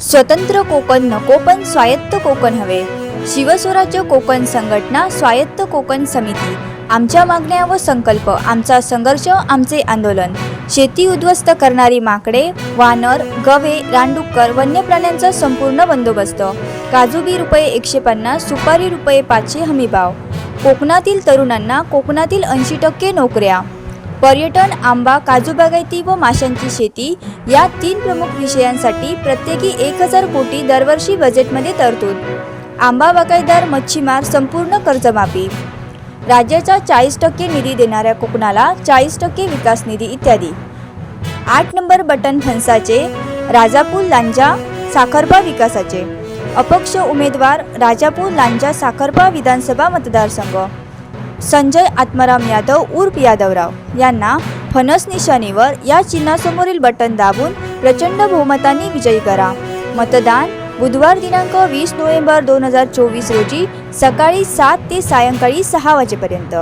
स्वतंत्र कोकण नको पण स्वायत्त कोकण हवे. शिवस्वराज्य कोकण संघटना स्वायत्त कोकण समिती. आमच्या मागण्या व संकल्प आमचा संघर्ष आमचे आंदोलन. शेती उद्ध्वस्त करणारी माकडे वानर गवे रानडुक्कर वन्य प्राण्यांचा संपूर्ण बंदोबस्त. काजूबी रुपये एकशे पन्नास सुपारी रुपये पाचशे हमीभाव. कोकणातील तरुणांना कोकणातील ऐंशी टक्के नोकऱ्या. पर्यटन आंबा काजू बागायती व माशांची शेती या तीन प्रमुख विषयांसाठी प्रत्येकी एक हजार कोटी दरवर्षी बजेटमध्ये तरतूद. आंबा बागायतदार मच्छीमार संपूर्ण कर्जमाफी. राज्याचा चाळीस टक्के निधी देणाऱ्या कोकणाला चाळीस टक्के विकास निधी इत्यादी. आठ नंबर बटन फणसाचे राजापूर लांजा साखरपा विकासाचे. अपक्ष उमेदवार राजापूर लांजा साखरपा विधानसभा मतदारसंघ. संजय आत्माराम यादव उर्फ यादवराव. यांना फणस निशाणीवर या चिन्हासमोरील बटन दाबून प्रचंड बहुमताने विजयी करा. मतदान बुधवार दिनांक वीस नोव्हेंबर दोन हजार चोवीस रोजी सकाळी सात ते सायंकाळी सहा वाजेपर्यंत.